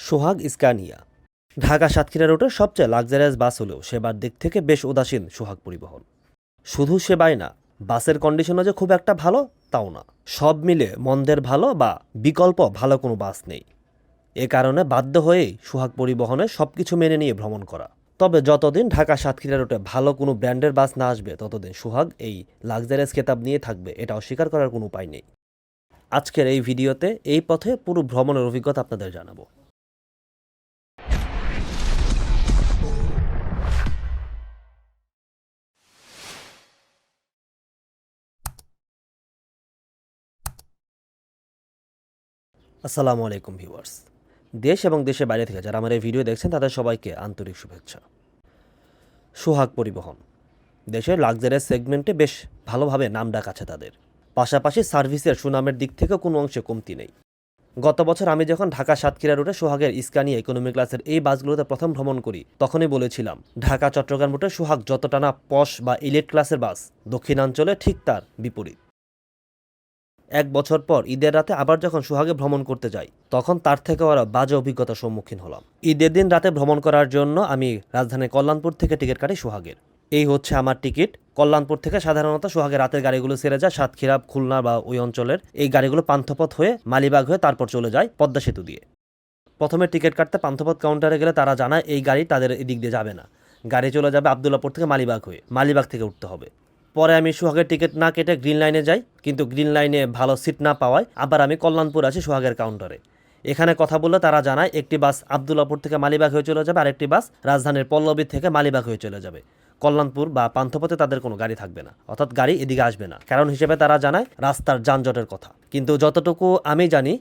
সোহাগ Scania Dhaka Satkhira রুটের সবচেয়ে luxurious বাস হলেও সেবার দিক থেকে বেশ উদাসীন সোহাগ পরিবহন। শুধু সেবাই না, বাসের কন্ডিশনও যে খুব একটা ভালো, তাও না। সব মিলে মন্দের ভালো বা বিকল্প ভালো কোনো বাস নেই। এ কারণে বাধ্য হয়েই সোহাগ পরিবহনে সব কিছু মেনে নিয়ে ভ্রমণ করা। তবে যতদিন ঢাকা সাতক্ষীরা রুটে ভালো কোনো ব্র্যান্ডের বাস না আসবে, ততদিন সোহাগ এই লাক্সারিয়াস খেতাব নিয়ে থাকবে, এটা অস্বীকার করার কোনো উপায় নেই। আজকের এই ভিডিওতে এই পথে পুরো ভ্রমণের অভিজ্ঞতা আপনাদের জানাব। আসসালামু আলাইকুম ভিউয়ার্স। দেশ এবং দেশের বাইরে থেকে যারা আমার এই ভিডিও দেখছেন, তাদের সবাইকে আন্তরিক শুভেচ্ছা। সোহাগ পরিবহন। দেশের লাক্সারিয়াস সেগমেন্টে বেশ ভালোভাবে নাম ডাক আছে তাদের। পাশাপাশি সার্ভিসের সুনামের দিক থেকে কোনো অংশে কমতি নেই। গত বছর আমি যখন ঢাকা সাতক্ষীরা রুটে সোহাগের ইস্কানি ইকোনমি ক্লাসের এই বাসগুলোতে প্রথম ভ্রমণ করি, তখনই বলেছিলাম ঢাকা চট্টগ্রাম রুটে সোহাগ যতটা না পশ বা ইলেট ক্লাসের বাস, দক্ষিণাঞ্চলে ঠিক তার বিপরীত। এক বছর পর ঈদের রাতে আবার যখন সোহাগে ভ্রমণ করতে যাই, তখন তার থেকে ওরা বাজে অভিজ্ঞতার সম্মুখীন হলাম। ঈদের দিন রাতে ভ্রমণ করার জন্য আমি রাজধানীর কল্যাণপুর থেকে টিকিট কাটি সোহাগের। এই হচ্ছে আমার টিকিট। কল্যাণপুর থেকে সাধারণত সোহাগের রাতের গাড়িগুলো সেরে যায় সাতক্ষীরা, খুলনা বা ওই অঞ্চলের। এই গাড়িগুলো পান্থপথ হয়ে মালিবাগ হয়ে তারপর চলে যায় পদ্মা সেতু দিয়ে। প্রথমে টিকিট কাটতে পান্থপথ কাউন্টারে গেলে তারা জানায়, এই গাড়ি তাদের এদিক দিয়ে যাবে না। গাড়ি চলে যাবে আবদুল্লাপুর থেকে মালিবাগ হয়ে। মালিবাগ থেকে উঠতে হবে। পরে আমি সোহাগের টিকিট না কেটে গ্রিন লাইনে যাই, কিন্তু গ্রিন লাইনে ভালো সিট না পাওয়ায় আবার আমি কল্যাণপুর আছি সোহাগের কাউন্টারে। এখানে কথা বললে তারা জানায়, একটি বাস আবদুল্লাপুর থেকে মালিবাগ হয়ে চলে যাবে, আরেকটি বাস রাজধানীর পল্লবী থেকে মালিবাগ হয়ে চলে যাবে। কল্যাণপুর বা পান্থপথে তাদের কোনো গাড়ি থাকবে না, অর্থাৎ গাড়ি এদিকে আসবে না। কারণ হিসেবে তারা জানায়, রাস্তার যানজটের কথা। কিন্তু যতটুকু আমি জানি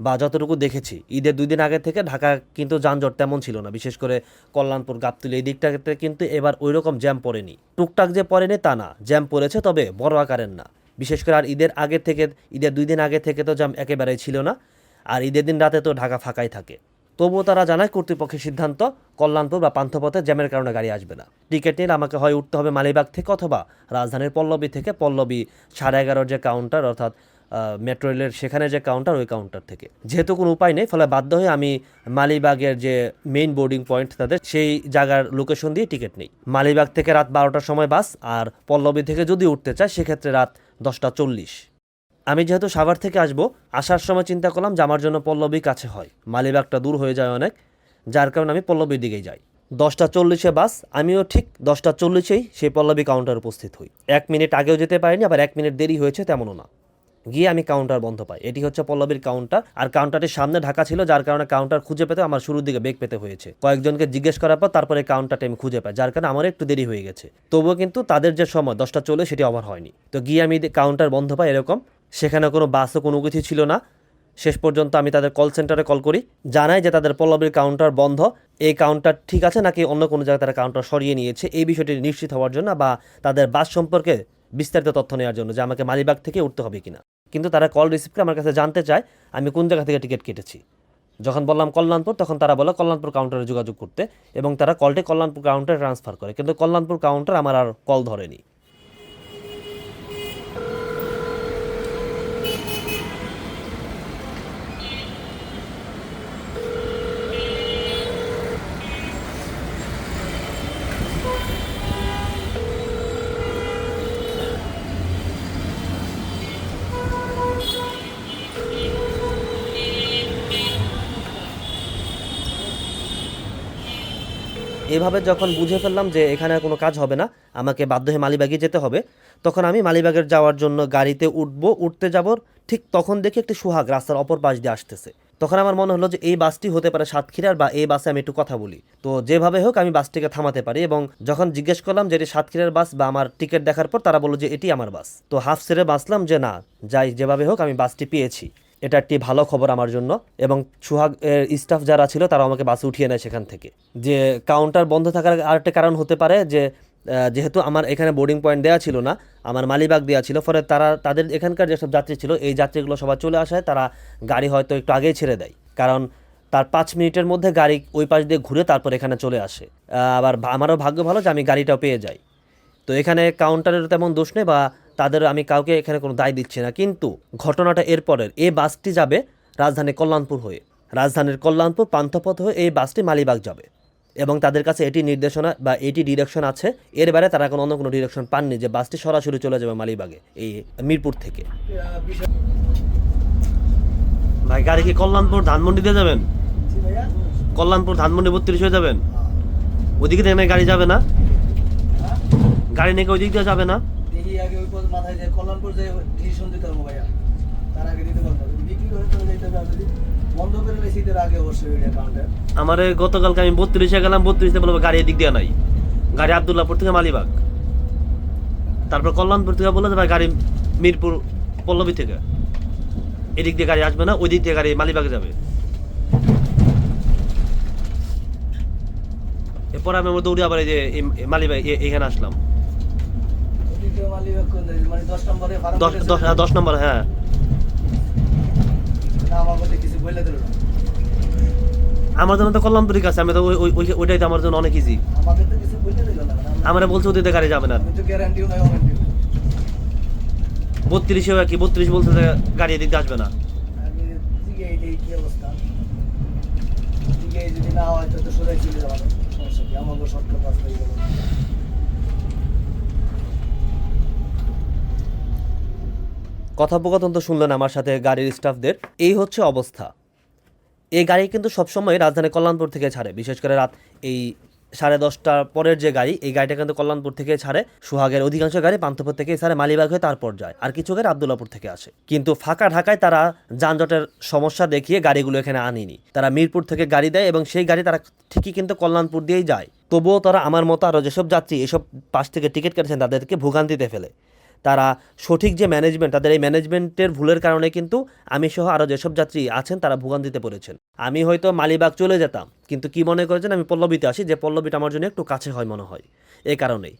বা যতটুকু দেখেছি, ঈদের দুই দিন আগে থেকে ঢাকা কিন্তু যানজট তেমন ছিল না। বিশেষ করে কল্যাণপুর, গাবতুলি এই দিকটাতে কিন্তু এবার ওই রকম জ্যাম পড়েনি। টুকটাক যে পড়েনি তা না, জ্যাম পড়েছে তবে বড় আকারের না। বিশেষ করে আর ঈদের আগে থেকে, ঈদের দুই দিন আগে থেকে তো জ্যাম একেবারেই ছিল না, আর ঈদের দিন রাতে তো ঢাকা ফাঁকাই থাকে। তবুও তারা জানায় কর্তৃপক্ষের সিদ্ধান্ত, কল্যাণপুর বা পান্থপথে জ্যামের কারণে গাড়ি আসবে না। টিকিট নিলে আমাকে হয় উঠতে হবে মালিবাগ থেকে অথবা রাজধানীর পল্লবী থেকে পল্লবী সাড়ে এগারোর যে কাউন্টার অর্থাৎ মেট্রো রেলের সেখানে যে কাউন্টার ওই কাউন্টার থেকে। যেহেতু কোনো উপায় নেই, ফলে বাধ্য হয়ে আমি মালিবাগের যে মেইন বোর্ডিং পয়েন্ট তাদের, সেই জায়গার লোকেশন দিয়ে টিকিট নেই। মালিবাগ থেকে রাত বারোটার সময় বাস আর পল্লবী থেকে যদি উঠতে চাই সেক্ষেত্রে রাত দশটা চল্লিশ। আমি যেহেতু সাভার থেকে আসব, আসার সময় চিন্তা করলাম যে আমার জন্য পল্লবী কাছে হয়। মালিবাগটা দূর হয়ে যায় অনেক, যার কারণে আমি পল্লবীর দিকেই যাই। দশটা চল্লিশে বাস আমিও ঠিক দশটা চল্লিশেই সেই পল্লবী কাউন্টার উপস্থিত হই। এক মিনিট আগেও যেতে পারিনি, আবার এক মিনিট দেরি হয়েছে তেমনও না। গিয়ে আমি কাউন্টার বন্ধ পাই। এটি হচ্ছে পল্লবীর কাউন্টার আর কাউন্টারটির সামনে ঢাকা ছিল, যার কারণে কাউন্টার খুঁজে পেতে আমার শুরুর দিকে বেগ পেতে হয়েছে। কয়েকজনকে জিজ্ঞেস করার পর তারপরে কাউন্টারটা আমি খুঁজে পাই, যার কারণে আমার একটু দেরি হয়ে গেছে। তবুও কিন্তু তাদের যে সময়, দশটা চলে সেটি ওভার হয়নি। তো গিয়ে আমি কাউন্টার বন্ধ পাই এরকম। সেখানে কোনো বাসও কোনো কিছু ছিল না। শেষ পর্যন্ত আমি তাদের কল সেন্টারে কল করি। জানাই যে তাদের পল্লবীর কাউন্টার বন্ধ। এই কাউন্টার ঠিক আছে নাকি অন্য কোনো জায়গায় তারা কাউন্টার সরিয়ে নিয়েছে? এই বিষয়টি নিশ্চিত হওয়ার জন্য বা তাদের বাস সম্পর্কে বিস্তারিত তথ্য নেওয়ার জন্য যে আমাকে মালিবাগ থেকে উঠতে হবে কিনা। কিন্তু তারা কল রিসিভ করে আমার কাছে জানতে চায়, আমি কোন জায়গা থেকে টিকিট কেটেছি। যখন বললাম কল্যাণপুর, তখন তারা বলে কল্যাণপুর কাউন্টারে যোগাযোগ করতে এবং তারা কলটি কল্যাণপুর কাউন্টারে ট্রান্সফার করে। কিন্তু কল্যাণপুর কাউন্টার আমার আর কল ধরেনি। এভাবে যখন বুঝে ফেললাম যে এখানে আর কোনো কাজ হবে না, আমাকে বাধ্য হয়ে মালিবাগে যেতে হবে, তখন আমি মালিবাগের যাওয়ার জন্য গাড়িতে উঠবো, উঠতে যাব, ঠিক তখন দেখি একটি সুহাগ রাস্তার অপর পাশ দিয়ে আসতেছে। তখন আমার মনে হলো যে এই বাসটি হতে পারে সাতক্ষীরার বা এই বাসে আমি একটু কথা বলি। তো যেভাবে হোক আমি বাসটিকে থামাতে পারি এবং যখন জিজ্ঞেস করলাম যে এটি সাতক্ষীরার বাস বা আমার টিকিট দেখার পর তারা বলল যে এটি আমার বাস। তো হাফ সেরে বাসলাম যে না, যাই যেভাবে হোক আমি বাসটি পেয়েছি। এটা একটি ভালো খবর আমার জন্য এবং সুহাগ স্টাফ যারা ছিল তারা আমাকে বাসে উঠিয়ে নেয় সেখান থেকে। যে কাউন্টার বন্ধ থাকার আরেকটা কারণ হতে পারে যে যেহেতু আমার এখানে বোর্ডিং পয়েন্ট দেওয়া ছিল না, আমার মালিবাগ দেওয়া ছিল, ফলে তারা, তাদের এখানকার যেসব যাত্রী ছিল, এই যাত্রীগুলো সবাই চলে আসায় তারা গাড়ি হয়তো একটু আগেই ছেড়ে দেয়। কারণ তার পাঁচ মিনিটের মধ্যে গাড়ি ওই পাশ দিয়ে ঘুরে তারপর এখানে চলে আসে। আবার আমারও ভাগ্য ভালো যে আমি গাড়িটাও পেয়ে যাই। তো এখানে কাউন্টারের তেমন দোষ নেই বা তাদের আমি কাউকে এখানে কোনো দায় দিচ্ছি না। কিন্তু ঘটনাটা এরপরের এ বাসটি যাবে রাজধানী কল্যাণপুর হয়ে। রাজধানীর কল্যাণপুর পান্থপথ হয়ে এই বাসটি মালিবাগ যাবে। এবং তাদের কাছে এটি নির্দেশনা বা এটি ডিরেকশন আছে। এর বাইরে তারা কোনো অন্য কোনো ডিরেকশন পাননি যে বাসটি সরাসরি চলে যাবে মালিবাগে, এই মিরপুর থেকে। ভাই, গাড়ি কি কল্যাণপুর ধানমন্ডি দিয়ে যাবেন? কল্যাণপুর ধানমন্ডি বত্রিশ হয়ে যাবেন? ওদিকে থেকে গাড়ি যাবে না? গাড়ি নাকি দিক দিয়ে যাবে না? দেখি আগে ওই পথ মাথায় যে কল্যাণপুর ভাইয়া, তার আগে দিতে পারব বিক্রি করে যেতে যদি বন্ধ করে আগে অবশ্যই ওই অ্যাকাউন্টে আমার গতকালকে আমি বত্রিশে গেলাম, বত্রিশে বলব গাড়ি এদিক দিয়ে নাই। গাড়ি আবদুল্লাপুর থেকে মালিবাগ। তারপর কল্যাণপুর থেকে বলল ভাই, গাড়ি মিরপুর, পল্লবী থেকে। এদিক দিয়ে গাড়ি আসবে না ওই দিক দিয়ে গাড়ি মালিবাগে যাবে। এরপর আমি আমার দৌড়ে আবার এই যে মালিবাগ এখানে আসলাম ওদিকে মালিবাগ কোন দিকে? মানে দশ নম্বরে ফার্ম দশ হ্যাঁ, হ্যাঁ। আমার জন্য তো কল্যাণপুরের কাছে আমি তো ওই- ওই- ওই- ওইটাই তো আমার জন্য অনেক ইজি মানে আমরা- বলছি ওদিকে গাড়ি যাবে না। বত্রিশেও কি? বত্রিশ বলছে যে গাড়ি এদিক আসবে না। যদি না হয় তো চলে যাবে। সমস্যা কি? আমাকে শর্টকাট পাস হয়ে গেল কথোপকথন তো শুনলেন আমার সাথে গাড়ির স্টাফদের এই হচ্ছে অবস্থা। এই গাড়ি কিন্তু সবসময় রাজধানী কল্যাণপুর থেকে ছাড়ে। বিশেষ করে রাত এই সাড়ে দশটার পরের যে গাড়ি, এই গাড়িটা কিন্তু কল্যাণপুর থেকে ছাড়ে। সোহাগের অধিকাংশ গাড়ি পান্থপুর থেকে ছাড়ে, মালিবাগ হয়ে তারপর যায়। আর কিছু গাড়ি আবদুল্লাপুর থেকে আসে। কিন্তু ফাঁকা ঢাকায় তারা যানজটের সমস্যা দেখিয়ে গাড়িগুলো এখানে আনেনি। তারা মিরপুর থেকে গাড়ি দেয় এবং সেই গাড়ি তারা ঠিকই কিন্তু কল্যাণপুর দিয়েই যায়। তবুও তারা আমার মতো আরও যেসব যাত্রী এসব পাশ থেকে টিকিট কেটেছেন তাদেরকে ভোগান্তিতে ফেলে। তারা সঠিক যে ম্যানেজমেন্ট তাদের এই ম্যানেজমেন্টের ভুলের কারণে কিন্তু আমি সহ আরও যেসব যাত্রী আছেন, তারা ভোগান্তিতে পড়েছেন। আমি হয়তো মালিবাগ চলে যেতাম, কিন্তু কি মনে করেছেন? আমি পল্লবীতে আসি, যে পল্লবীটা আমার জন্য একটু কাছে হয় মনে হয় এই কারণেই।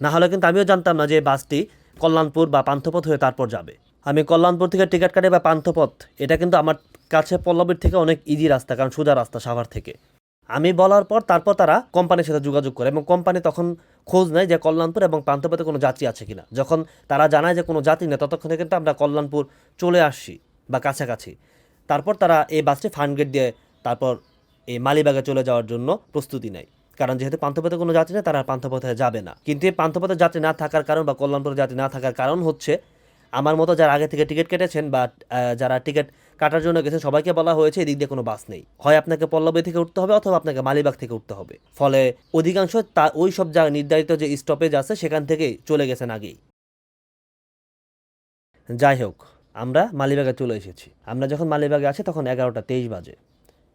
না হলে কিন্তু আমিও জানতাম না যে বাসটি কল্যাণপুর বা পান্থপথ হয়ে তারপর যাবে। আমি কল্যাণপুর থেকে টিকিট কাটে বা পান্থপথ, এটা কিন্তু আমার কাছে পল্লবীর থেকে অনেক ইজি রাস্তা, কারণ সোজা রাস্তা সাভার থেকে। আমি বলার পর তারপর তারা কোম্পানির সাথে যোগাযোগ করে, এবং কোম্পানি তখন খোঁজ নেয় যে কল্যাণপুর এবং প্রান্তপাতে কোনো যাত্রী আছে কি না যখন তারা জানায় যে কোনো যাত্রী নেই, ততক্ষণে কিন্তু আমরা কল্যাণপুর চলে আসছি বা কাছাকাছি। তারপর তারা এই বাসটি ফান্ডগেট দিয়ে তারপর এই মালিবাগে চলে যাওয়ার জন্য প্রস্তুতি নেয়। কারণ যেহেতু পান্থপথে কোনো যাত্রী নেই, তারা পান্থপথে যাবে না। কিন্তু এই পান্থপথে যাত্রী না থাকার কারণ বা কল্যাণপুরে যাত্রী না থাকার কারণ হচ্ছে আমার মতো যারা আগে থেকে টিকিট কেটেছেন বা যারা টিকিট কাটার জন্য গেছেন, সবাইকে বলা হয়েছে এদিক দিয়ে কোনো বাস নেই। হয় আপনাকে পল্লবী থেকে উঠতে হবে অথবা আপনাকে মালিবাগ থেকে উঠতে হবে। ফলে অধিকাংশ তা, ওই সব জায়গা নির্ধারিত যে স্টপেজ আছে, সেখান থেকেই চলে গেছেন আগেই। যাই হোক, আমরা মালিবাগে চলে এসেছি। আমরা যখন মালিবাগে আছি, তখন এগারোটা তেইশ বাজে।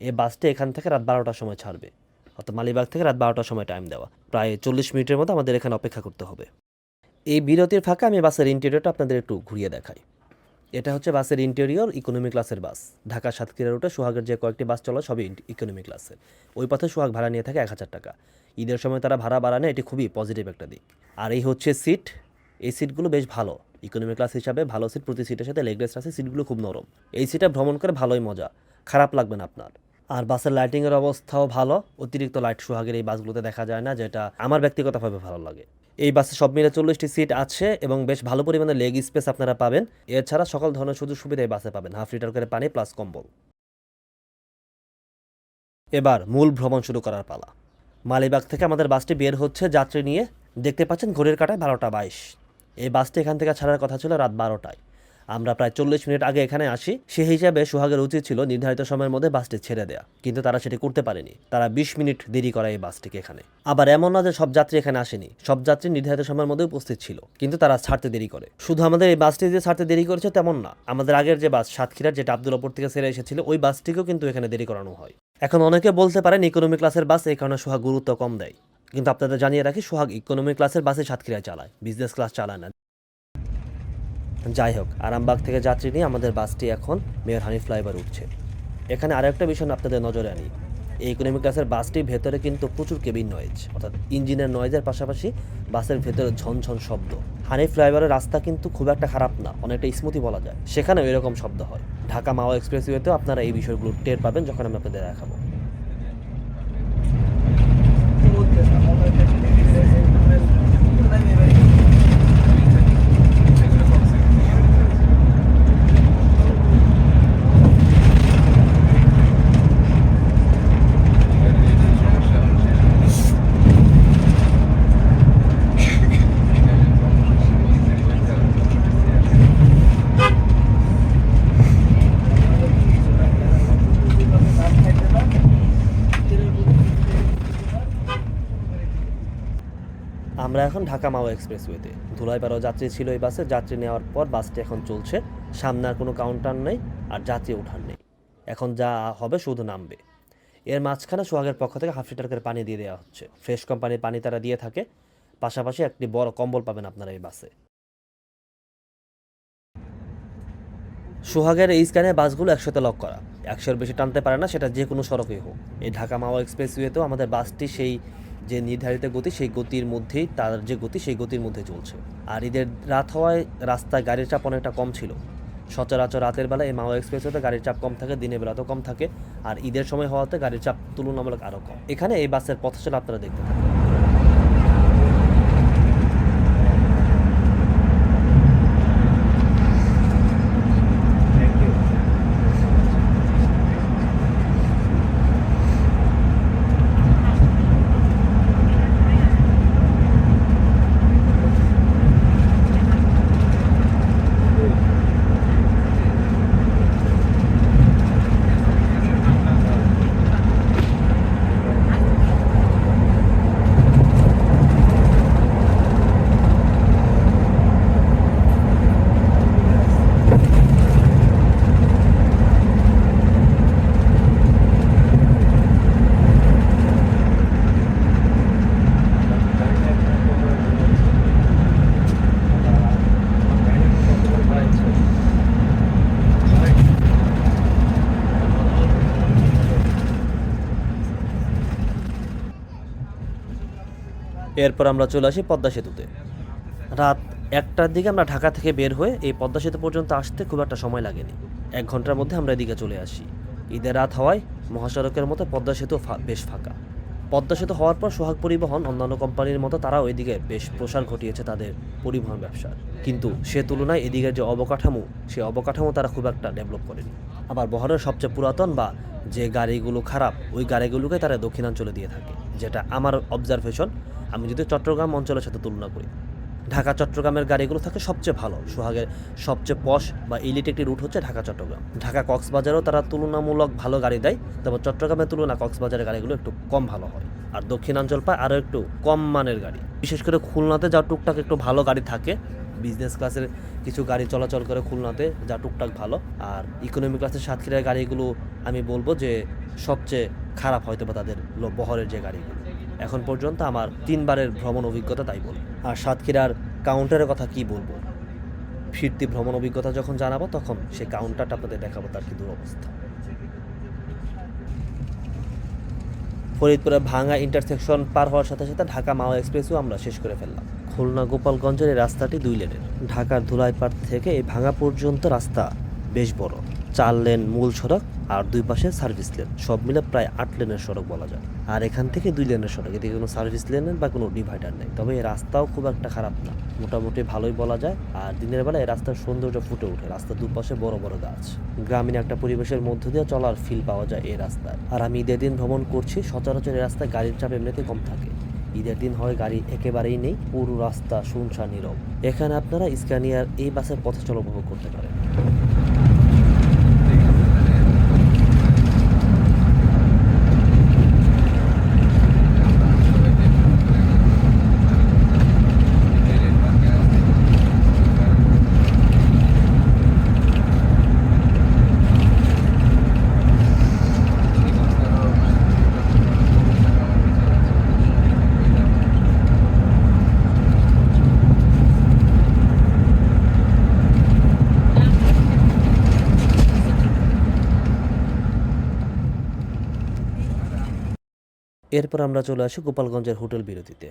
এ বাসটি এখান থেকে রাত বারোটার সময় ছাড়বে। অর্থাৎ মালিবাগ থেকে রাত বারোটার সময় টাইম দেওয়া। প্রায় চল্লিশ মিনিটের মতো আমাদের এখানে অপেক্ষা করতে হবে। এই বিরতির ফাঁকে আমি বাসের ইন্টেরিয়রটা আপনাদের একটু ঘুরিয়ে দেখাই। এটা হচ্ছে বাসের ইন্টেরিয়র ইকোনমি ক্লাসের বাস। ঢাকা সাতক্ষীরা রুটে সোহাগের যে কয়েকটি বাস চলে সবই ইকোনমি ক্লাসের ওই পথে সোহাগ ভাড়া নিয়ে থাকে এক হাজার টাকা। ঈদের সময় তারা ভাড়া বাড়ানে এটি খুবই পজিটিভ একটা দিক। আর এই হচ্ছে সিট এই সিটগুলো বেশ ভালো। ইকোনমি ক্লাস হিসাবে ভালো সিট প্রতি সিটের সাথে লেগ রেস্ট আছে সিটগুলো খুব নরম। এই সিটে ভ্রমণ করে ভালোই মজা। খারাপ লাগবে না আপনার। আর বাসের লাইটিংয়ের অবস্থাও ভালো। অতিরিক্ত লাইট সোহাগের এই বাসগুলোতে দেখা যায় না, যেটা আমার ব্যক্তিগতভাবে ভালো লাগে। এই বাসে সব মিলে চল্লিশটি সিট আছে এবং বেশ ভালো পরিমাণে লেগ স্পেস আপনারা পাবেন। এছাড়া সকল ধরনের সুযোগ সুবিধা এই বাসে পাবেন। হাফ লিটার করে পানি প্লাস কম্বল। এবার মূল ভ্রমণ শুরু করার পালা। মালিবাগ থেকে আমাদের বাসটি বের হচ্ছে যাত্রী নিয়ে। দেখতে পাচ্ছেন ঘড়ির কাটায় বারোটা বাইশ। এই বাসটি এখান থেকে ছাড়ার কথা ছিল রাত বারোটায়। আমরা প্রায় চল্লিশ মিনিট আগে এখানে আসি। সেই হিসাবে সোহাগের উচিত ছিল নির্ধারিত সময়ের মধ্যে বাসটি ছেড়ে দেয়া, কিন্তু তারা সেটি করতে পারেনি। তারা বিশ মিনিট দেরি করায় এই বাসটিকে এখানে। আবার এমন না যে সব যাত্রী এখানে আসেনি, সব যাত্রী নির্ধারিত সময়ের মধ্যে উপস্থিত ছিল, কিন্তু তারা ছাড়তে দেরি করে। শুধু আমাদের এই বাসটি যে ছাড়তে দেরি করেছে তেমন না, আমাদের আগের যে বাস সাতক্ষীরার যেটা আব্দুল্লাপুর থেকে ছেড়ে এসেছিল, ওই বাসটিকেও কিন্তু এখানে দেরি করানো হয়। এখন অনেকে বলতে পারেন ইকোনমি ক্লাসের বাস এই কারণে সোহাগ গুরুত্ব কম দেয়। কিন্তু আপনাদের জানিয়ে রাখি, সোহাগ ইকোনমি ক্লাসের বাসে সাতক্ষীরায় চালায় বিজনেস ক্লাস চালায় না। যাই হোক আরামবাগ থেকে যাত্রী নিয়ে আমাদের বাসটি এখন মেয়র হানি ফ্লাইওভার উঠছে। এখানে আরও একটা বিষয় আপনাদের নজরে আনি। এই ইকোনমিক ক্লাসের বাসটির ভেতরে কিন্তু প্রচুর কেবিন নয়েজ, অর্থাৎ ইঞ্জিনের নয়েজের পাশাপাশি বাসের ভেতরে ঝনঝন শব্দ। হানি ফ্লাইওভারের রাস্তা কিন্তু খুব একটা খারাপ না, অনেকটা স্মুথই বলা যায়। সেখানেও এরকম শব্দ হয়। ঢাকা মাওয়া এক্সপ্রেসওয়েতেও আপনারা এই বিষয়গুলো টের পাবেন, যখন আমি আপনাদের দেখাবো। আমরা এখন ঢাকা মাওয়া এক্সপ্রেসওয়েতে। ধুলাইপাড়াও যাত্রী ছিল এই বাসে, যাত্রী নেওয়ার পর বাসটি এখন চলছে। সামনে আর কোনো কাউন্টার নেই আর যাত্রী ওঠার নেই। এখন যা হবে শুধু নামবে। এর মাঝখানে সোহাগের পক্ষ থেকে হাফ লিটার করে পানি দিয়ে দেওয়া হচ্ছে। ফ্রেশ কোম্পানির পানি তারা দিয়ে থাকে। পাশাপাশি একটি বড় কম্বল পাবেন আপনারা এই বাসে। সোহাগের এই স্ক্যানে বাসগুলো একসাথে লক করা। একশোর বেশি টানতে পারে না, সেটা যে কোনো সড়কেই হোক। এই ঢাকা মাওয়া এক্সপ্রেসওয়েতেও আমাদের বাসটি সেই যে নির্ধারিত গতি, সেই গতির মধ্যেই তার যে গতি, সেই গতির মধ্যে চলছে। আর ঈদের রাত হওয়ায় রাস্তায় গাড়ির চাপ অনেকটা কম ছিল। সচরাচর রাতের বেলা এই মাওয়া এক্সপ্রেসওয়েতে গাড়ির চাপ কম থাকে, দিনের বেলাতেও কম থাকে। আর ঈদের সময় হওয়াতে গাড়ির চাপ তুলনামূলক আরও কম। এখানে এই বাসের পথ চলা আপনারা দেখতে থাকুন। এরপর আমরা চলে আসি পদ্মা সেতুতে। রাত একটার দিকে আমরা ঢাকা থেকে বের হয়ে এই পদ্মা সেতু পর্যন্ত আসতে খুব একটা সময় লাগেনি। এক ঘণ্টার মধ্যে আমরা এদিকে চলে আসি। ঈদের রাত হওয়ায় মহাসড়কের মতো পদ্মা সেতু বেশ ফাঁকা। পদ্মা সেতু হওয়ার পর সোহাগ পরিবহন, অন্যান্য কোম্পানির মতো তারাও এদিকে বেশ প্রসার ঘটিয়েছে তাদের পরিবহন ব্যবসার। কিন্তু সে তুলনায় এদিকের যে অবকাঠামো, সে অবকাঠামো তারা খুব একটা ডেভেলপ করেনি। আবার বহরের সবচেয়ে পুরাতন বা যে গাড়িগুলো খারাপ, ওই গাড়িগুলোকে তারা দক্ষিণাঞ্চলে দিয়ে থাকে। যেটা আমার অবজারভেশন আমি যদি চট্টগ্রাম অঞ্চলের সাথে তুলনা করি, ঢাকা চট্টগ্রামের গাড়িগুলো থাকে সবচেয়ে ভালো, সোহাগের সবচেয়ে পশ বা ইলিট একটি রুট হচ্ছে ঢাকা চট্টগ্রাম। ঢাকা কক্সবাজারেও তারা তুলনামূলক ভালো গাড়ি দেয়, তবে চট্টগ্রামের তুলনা কক্সবাজারের গাড়িগুলো একটু কম ভালো হয়। আর দক্ষিণাঞ্চল পায় আরও একটু কম মানের গাড়ি। বিশেষ করে খুলনাতে যা টুকটাক একটু ভালো গাড়ি থাকে বিজনেস ক্লাসের কিছু গাড়ি চলাচল করে খুলনাতে যা টুকটাক ভালো, আর ইকোনমি ক্লাসের সাতক্ষীরার গাড়িগুলো আমি বলব যে সবচেয়ে খারাপ হয়তো বা তাদের বহরের যে গাড়িগুলো এখন পর্যন্ত আমার তিনবারের ভ্রমণ অভিজ্ঞতা তাই বলে আর সাতক্ষীরার কাউন্টারের কথা কি বলব? ফিরতি ভ্রমণ অভিজ্ঞতা যখন জানাব, তখন সেই কাউন্টারটা আপনাদের দেখাবো, তার কি দুরবস্থা। ফরিদপুরের ভাঙা ইন্টারসেকশন পার হওয়ার সাথে সাথে ঢাকা মাওয়া এক্সপ্রেসও আমরা শেষ করে ফেললাম। খুলনা গোপালগঞ্জের এই রাস্তাটি দুই লেনের। ঢাকার ধুলাইপাড় থেকে এই ভাঙা পর্যন্ত রাস্তা বেশ বড়। চার লেন মূল সড়ক আর দুই পাশে সার্ভিস লেন। সব মিলে প্রায় আট লেনের সড়ক বলা যায়। আর এখান থেকে দুই লেনের সড়ক। এদিকে কোনো সার্ভিস লেনের বা কোনো ডিভাইডার নেই। তবে এই রাস্তাও খুব একটা খারাপ না। মোটামুটি ভালোই বলা যায়। আর দিনের বেলা এই রাস্তার সৌন্দর্য ফুটে ওঠে। রাস্তার দুপাশে বড় বড় গাছ। গ্রামীণ একটা পরিবেশের মধ্য দিয়ে চলার ফিল পাওয়া যায় এই রাস্তায়। আর আমি ঈদের দিন ভ্রমণ করছি, সচরাচর এই রাস্তায় গাড়ির চাপ এমনিতে কম থাকে। ঈদের দিন হয় গাড়ি একেবারেই নেই, পুরো রাস্তা শুনশান নীরব। এখানে আপনারা স্ক্যানিয়ার এই বাসের পথ চলা উপভোগ করতে পারেন। এরপর আমরা চলে আসি গোপালগঞ্জের হোটেল বিরতিতে।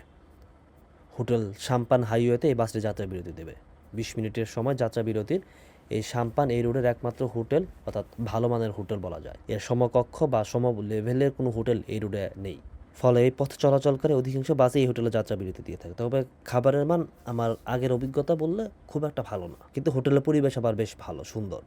হোটেল সাম্পান হাইওয়েতে এই বাসটি যাত্রা বিরতি দেবে। বিশ মিনিটের সময় যাত্রা বিরতির এই সাম্পান এই রোডের একমাত্র হোটেল, অর্থাৎ ভালো মানের হোটেল বলা যায়। এর সমকক্ষ বা সম লেভেলের কোনো হোটেল এই রোডে নেই। ফলে এই পথ চলাচল করে অধিকাংশ বাসে এই হোটেলে যাত্রা বিরতি দিয়ে থাকে। তবে খাবারের মান আমার আগের অভিজ্ঞতা বললে খুব একটা ভালো না। কিন্তু হোটেলের পরিবেশ আবার বেশ ভালো, সুন্দর।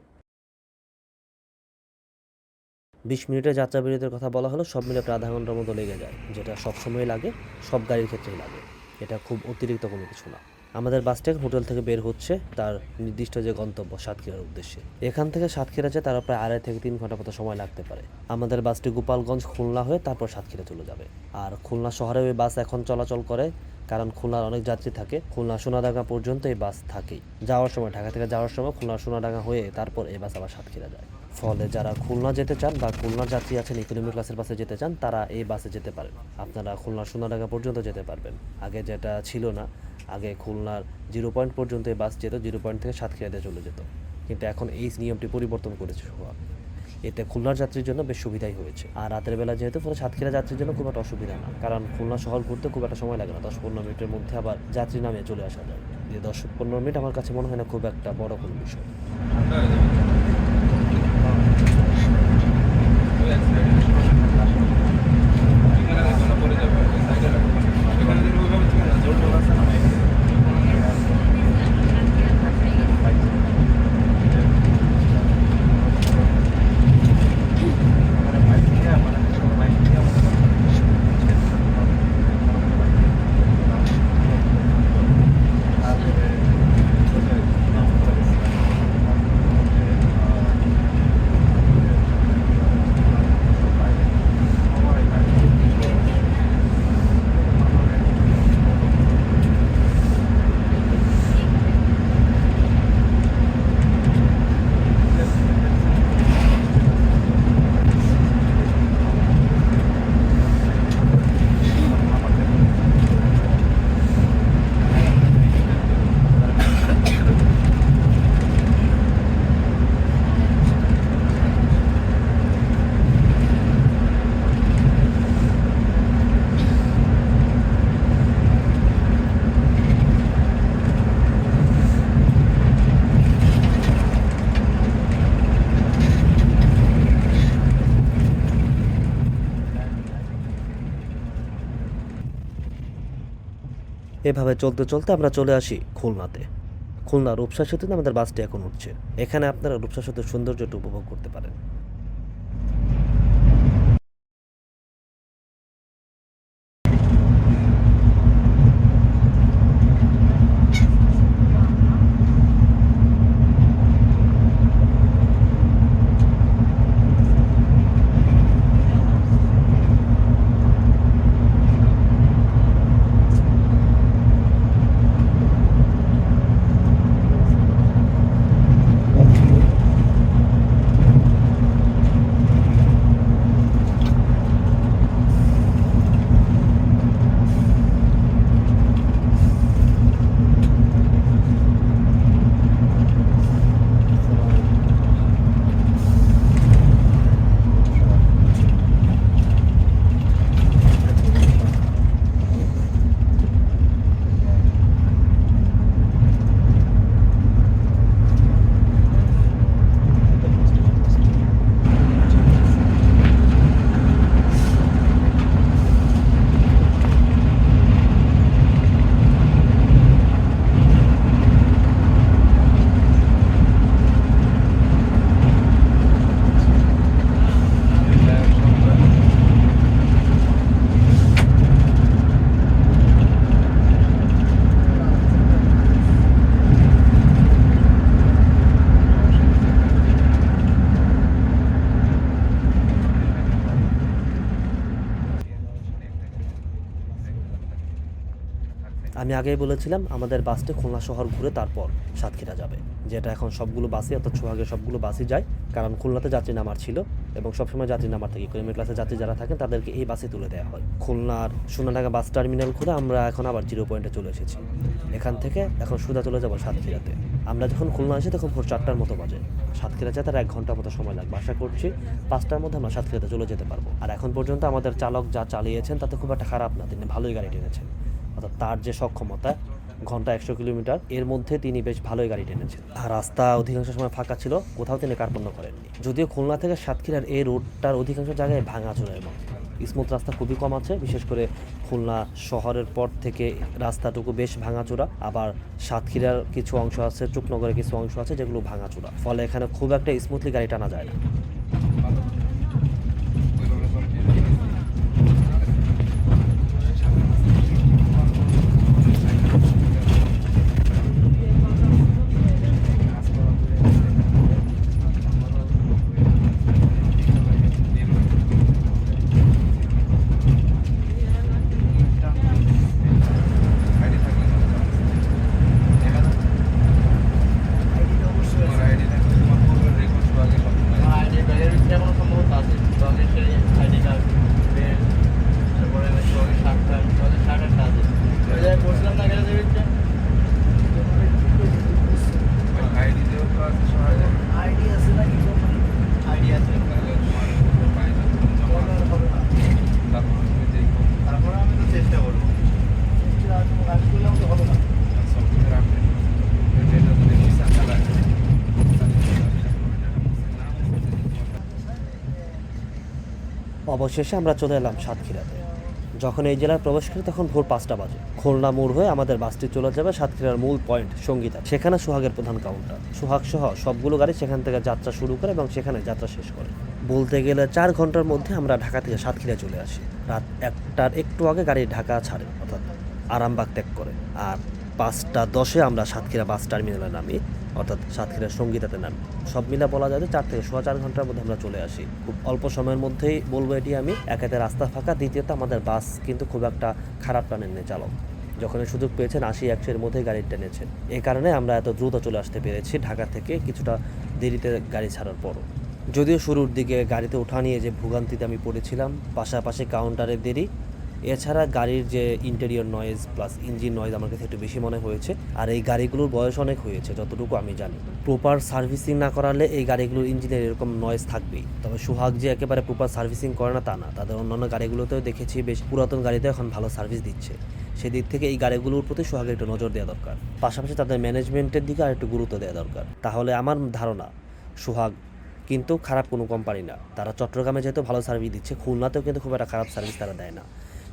বিশ মিনিটের যাত্রা বিরতির কথা বলা হলো, সব মিলে প্রায় আধা ঘণ্টার মতো লেগে যায়, যেটা সব সময় লাগে, সব গাড়ির ক্ষেত্রেই লাগে। এটা খুব অতিরিক্ত কোনো কিছু না। আমাদের বাসটা হোটেল থেকে বের হচ্ছে তার নির্দিষ্ট যে গন্তব্য, সাতক্ষীরার উদ্দেশ্যে। এখান থেকে সাতক্ষীরা যায় তারা প্রায় আড়াই থেকে তিন ঘণ্টা মতো সময় লাগতে পারে। আমাদের বাসটি গোপালগঞ্জ খুলনা হয়ে তারপর সাতক্ষীরা চলে যাবে। আর খুলনা শহরে ওই বাস এখন চলাচল করে, কারণ খুলনার অনেক যাত্রী থাকে। খুলনা সোনাডাঙ্গা পর্যন্ত এই বাস থাকেই। যাওয়ার সময়, ঢাকা থেকে যাওয়ার সময় খুলনা সোনাডাঙ্গা হয়ে তারপর এই বাস আবার সাতক্ষীরা যায়। ফলে যারা খুলনা যেতে চান বা খুলনা যাত্রী আছেন ইকোনমি ক্লাসের বাসে যেতে চান, তারা এই বাসে যেতে পারেন। আপনারা খুলনা সোনাডাঙ্গা পর্যন্ত যেতে পারবেন। আগে যেটা ছিল না, আগে খুলনার জিরো পয়েন্ট পর্যন্ত এই বাস যেত জিরো পয়েন্ট থেকে সাতক্ষীরাতে চলে যেত। কিন্তু এখন এই নিয়মটি পরিবর্তন করেছে সোহাগ এতে খুলনার যাত্রীর জন্য বেশ সুবিধাই হয়েছে। আর রাতের বেলা যেহেতু, ফলে সাতক্ষীরা যাত্রীর জন্য খুব একটা অসুবিধা না। কারণ খুলনা শহর ঘুরতে খুব একটা সময় লাগে না। দশ পনেরো মিনিটের মধ্যে আবার যাত্রী নামে চলে আসা যায়। যে দশ পনেরো মিনিট আমার কাছে মনে হয় না খুব একটা বড় কোনো বিষয়। এভাবে চলতে চলতে আমরা চলে আসি খুলনাতে। খুলনা রূপসা সেতুতে আমাদের বাসটি এখন উঠছে। এখানে আপনারা রূপসা সেতুর সৌন্দর্যটা উপভোগ করতে পারেন। আগেই বলেছিলাম, আমাদের বাসটি খুলনা শহর ঘুরে তারপর সাতক্ষীরা যাবে। যেটা এখন সবগুলো বাসই, অর্থাৎ সোহাগের সবগুলো বাসই যায়, কারণ খুলনাতে যাত্রী নামার ছিল এবং সবসময় যাত্রী নামার থাকে। ইকোনমি ক্লাসে যাত্রী যারা থাকেন, তাদেরকে এই বাসে তুলে দেওয়া হয়। খুলনার সোনাডাঙ্গা বাস টার্মিনাল ঘুরে আমরা এখন আবার জিরো পয়েন্টে চলে এসেছি। এখান থেকে এখন সুদা চলে যাব সাতক্ষীরাতে। আমরা যখন খুলনা আসি, তখন ভোর চারটার মতো বাজে। সাতক্ষীরা যেতে আর এক ঘণ্টার মতো সময় লাগবে। আশা করছি পাঁচটার মধ্যে আমরা সাতক্ষীরাতে চলে যেতে পারব। আর এখন পর্যন্ত আমাদের চালক যা চালিয়েছেন, তাতে খুব একটা খারাপ না। তিনি ভালোই গাড়ি টেনেছেন। অর্থাৎ তার যে সক্ষমতা, ঘণ্টা একশো কিলোমিটার, এর মধ্যে তিনি বেশ ভালোই গাড়ি টেনেছেন। আর রাস্তা অধিকাংশ সময় ফাঁকা ছিল, কোথাও তিনি কার্পণ্য করেননি। যদিও খুলনা থেকে সাতক্ষীরার এই রোডটার অধিকাংশ জায়গায় ভাঙা চোরা এবং স্মুথ রাস্তা খুবই কম আছে, বিশেষ করে খুলনা শহরের পর থেকে রাস্তাটুকু বেশ ভাঙাচোরা। আবার সাতক্ষীরার কিছু অংশ আছে, চুকনগরের কিছু অংশ আছে, যেগুলো ভাঙাচোরা। ফলে এখানে খুব একটা স্মুথলি গাড়ি টানা যায় না। অবশেষে আমরা চলে এলাম সাতক্ষীরাতে। যখন এই জেলায় প্রবেশ করি তখন ভোর পাঁচটা বাজে। খুলনা মোড় হয়ে আমাদের বাসটি চলে যাবে সাতক্ষীরার মূল পয়েন্ট, সঙ্গীতা। সেখানে সোহাগের প্রধান কাউন্টার সোহাগ সহ সবগুলো গাড়ি সেখান থেকে যাত্রা শুরু করে এবং সেখানে যাত্রা শেষ করে। বলতে গেলে চার ঘণ্টার মধ্যে আমরা ঢাকা থেকে সাতক্ষীরা চলে আসি। রাত একটার একটু আগে গাড়ি ঢাকা ছাড়ে, অর্থাৎ আরামবাগ ত্যাগ করে। আর পাঁচটা দশে আমরা সাতক্ষীরা বাস টার্মিনালে নামি, অর্থাৎ সাতক্ষীরা সঙ্গীতাতে নামি। সব মিলে বলা যায় যে চার থেকে সোয়া চার ঘণ্টার মধ্যে আমরা চলে আসি। খুব অল্প সময়ের মধ্যেই বলব এটি আমি, একাতে রাস্তা ফাঁকা, দ্বিতীয়ত আমাদের বাস কিন্তু খুব একটা খারাপ টানেননি চালক। যখন সুযোগ পেয়েছেন, আশি একশোর মধ্যেই গাড়ি টেনেছেন এই কারণে আমরা এত দ্রুত চলে আসতে পেরেছি ঢাকা থেকে কিছুটা দেরিতে গাড়ি ছাড়ার পরও। যদিও শুরুর দিকে গাড়িতে ওঠা নিয়ে যে ভোগান্তিতে আমি পড়েছিলাম, পাশাপাশি কাউন্টারে দেরি এছাড়া গাড়ির যে interior noise plus engine noise আমার কাছে একটু বেশি মনে হয়েছে, আর এই গাড়িগুলোর বয়স অনেক হয়েছে, যতটুকু আমি জানি। প্রপার সার্ভিসিং না করালে এই গাড়িগুলোর ইঞ্জিনের এরকম নয়েজ থাকবেই। তবে সোহাগ যে একেবারে প্রপার সার্ভিসিং করে না তা না, তাদের অন্যান্য গাড়িগুলোতেও দেখেছি বেশ পুরাতন গাড়িতে এখন ভালো সার্ভিস দিচ্ছে। সেদিক থেকে এই গাড়িগুলোর প্রতি সোহাগের একটু নজর দেওয়া দরকার। পাশাপাশি তাদের ম্যানেজমেন্টের দিকে আর একটু গুরুত্ব দেওয়া দরকার। তাহলে আমার ধারণা, সোহাগ কিন্তু খারাপ কোনো কোম্পানি না। তারা চট্টগ্রামে যেহেতু ভালো সার্ভিস দিচ্ছে, খুলনাতেও কিন্তু খুব একটা খারাপ সার্ভিস তারা দেয় না।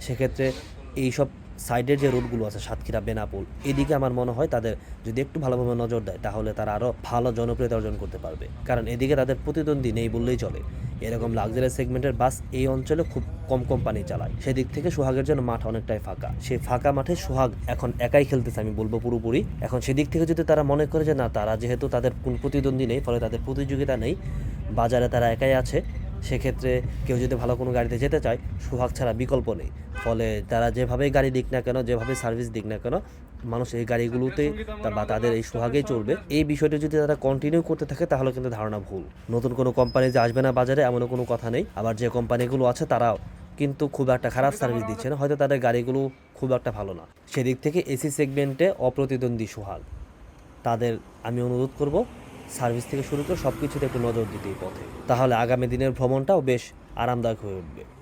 সেক্ষেত্রে এইসব সাইডের যে রোডগুলো আছে, সাতক্ষীরা, বেনাপুল, এদিকে আমার মনে হয় তাদের যদি একটু ভালোভাবে নজর দেয়, তাহলে তারা আরও ভালো জনপ্রিয়তা অর্জন করতে পারবে। কারণ এদিকে তাদের প্রতিদ্বন্দ্বী নেই বললেই চলে। এরকম লাক্সারি সেগমেন্টের বাস এই অঞ্চলে খুব কম কোম্পানি চালায়। সেদিক থেকে সোহাগের জন্য মাঠ অনেকটাই ফাঁকা। সেই ফাঁকা মাঠে সোহাগ এখন একাই খেলতেছে, আমি বলব পুরোপুরি। এখন সেদিক থেকে যদি তারা মনে করে যে না, তারা যেহেতু তাদের কোন প্রতিদ্বন্দ্বী নেই, ফলে তাদের প্রতিযোগিতা নেই, বাজারে তারা একাই আছে। সেক্ষেত্রে কেউ যদি ভালো কোনো গাড়িতে যেতে চায়, সোহাগ ছাড়া বিকল্প নেই। ফলে তারা যেভাবেই গাড়ি দিক না কেন, যেভাবে সার্ভিস দিক না কেন, মানুষ এই গাড়িগুলোতে বা তাদের এই সোহাগেই চলবে। এই বিষয়টি যদি তারা কন্টিনিউ করতে থাকে, তাহলে কিন্তু ধারণা ভুল। নতুন কোনো কোম্পানি যে আসবে না বাজারে, এমনও কোনো কথা নেই। আবার যে কোম্পানিগুলো আছে, তারাও কিন্তু খুব একটা খারাপ সার্ভিস দিচ্ছে না। হয়তো তাদের গাড়িগুলো খুব একটা ভালো না। সেদিক থেকে এসি সেগমেন্টে অপ্রতিদ্বন্দ্বী সোহাগ। তাদের আমি অনুরোধ করব সার্ভিস থেকে শুরু করে সব কিছুতে একটু নজর দিতে এই পথে। তাহলে আগামী দিনের ভ্রমণটাও বেশ আরামদায়ক হয়ে উঠবে।